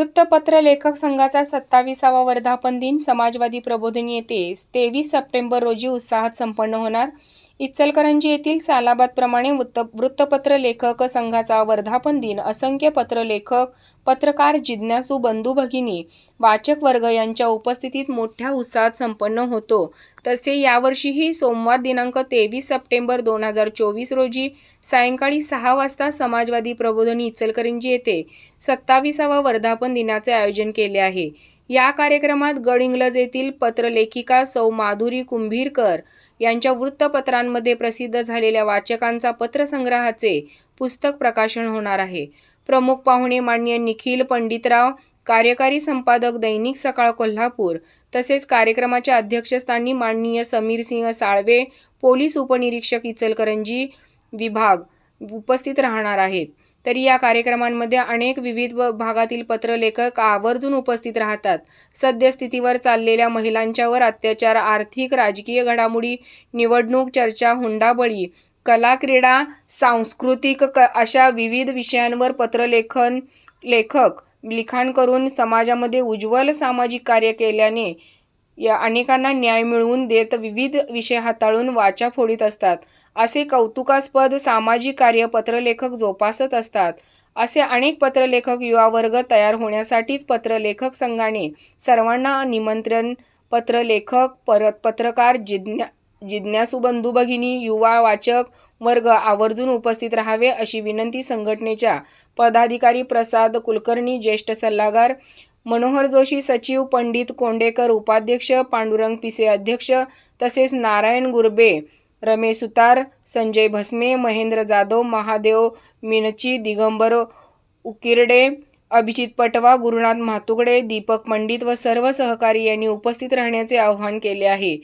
वृत्तपत्र लेखक संघाचा सत्ताविसावा वर्धापन दिन समाजवादी प्रबोधन येथे तेवीस सप्टेंबर रोजी उत्साहात संपन्न होणार. इचलकरंजी येथील सालाबादप्रमाणे वृत्त वृत्तपत्र लेखक संघाचा वर्धापन दिन असंख्य पत्रलेखक पत्रकार जिज्ञासू बंधू भगिनी वाचक वर्ग यांच्या उपस्थितीत मोठ्या उत्साहात संपन्न होतो. तसे यावर्षीही सोमवार दिनांक तेवीस सप्टेंबर दोन हजार चोवीस रोजी सायंकाळी सहा वाजता समाजवादी प्रबोधनी इचलकरंजी येथे सत्तावीसावा वर्धापन दिनाचे आयोजन केले आहे. या कार्यक्रमात गडहिंग्लज येथील पत्रलेखिका सौ माधुरी कुंभीरकर यांच्या वृत्तपत्रांमध्ये प्रसिद्ध झालेल्या वाचकांचा पत्रसंग्रहाचे पुस्तक प्रकाशन होणार आहे. प्रमुख पाहुणे मान्य निखिल पंडितराव कार्यकारी संपादक दैनिक सकाळ कोल्हापूर तसेच कार्यक्रमाच्या अध्यक्षस्थानी माननीय समीर सिंह साळवे पोलीस उपनिरीक्षक इचलकरंजी विभाग उपस्थित राहणार आहेत. तरी या कार्यक्रमांमध्ये अनेक विविध व भागातील पत्रलेखक आवर्जून उपस्थित राहतात. सद्यस्थितीवर चाललेल्या महिलांच्यावर अत्याचार आर्थिक राजकीय घडामोडी निवडणूक चर्चा हुंडाबळी कला क्रीडा सांस्कृतिक क अशा विविध विषयांवर पत्रलेखन लेखक लिखाण करून समाजामध्ये उज्ज्वल सामाजिक कार्य केल्याने या अनेकांना न्याय मिळवून देत विविध विषय हाताळून वाचा फोडीत असतात. असे कौतुकास्पद सामाजिक कार्य पत्रलेखक जोपासत असतात. असे अनेक पत्रलेखक युवा वर्ग तयार होण्यासाठीच पत्रलेखक संघाने सर्वांना निमंत्रण पत्रलेखक परत पत्रकार जिज्ञा जिज्ञासू बंधू भगिनी युवा वाचक वर्ग आवर्जून उपस्थित राहावे अशी विनंती संघटनेच्या पदाधिकारी प्रसाद कुलकर्णी ज्येष्ठ सल्लागार मनोहर जोशी सचिव पंडित कोंडेकर उपाध्यक्ष पांडुरंग पिसे अध्यक्ष तसेच नारायण गुरबे रमेश सुतार संजय भस्मे महेंद्र जाधव महादेव मिनची दिगंबर उकिरडे अभिजित पटवा गुरुनाथ म्हातुगडे दीपक पंडित व सर्व सहकारी यांनी उपस्थित राहण्याचे आवाहन केले आहे.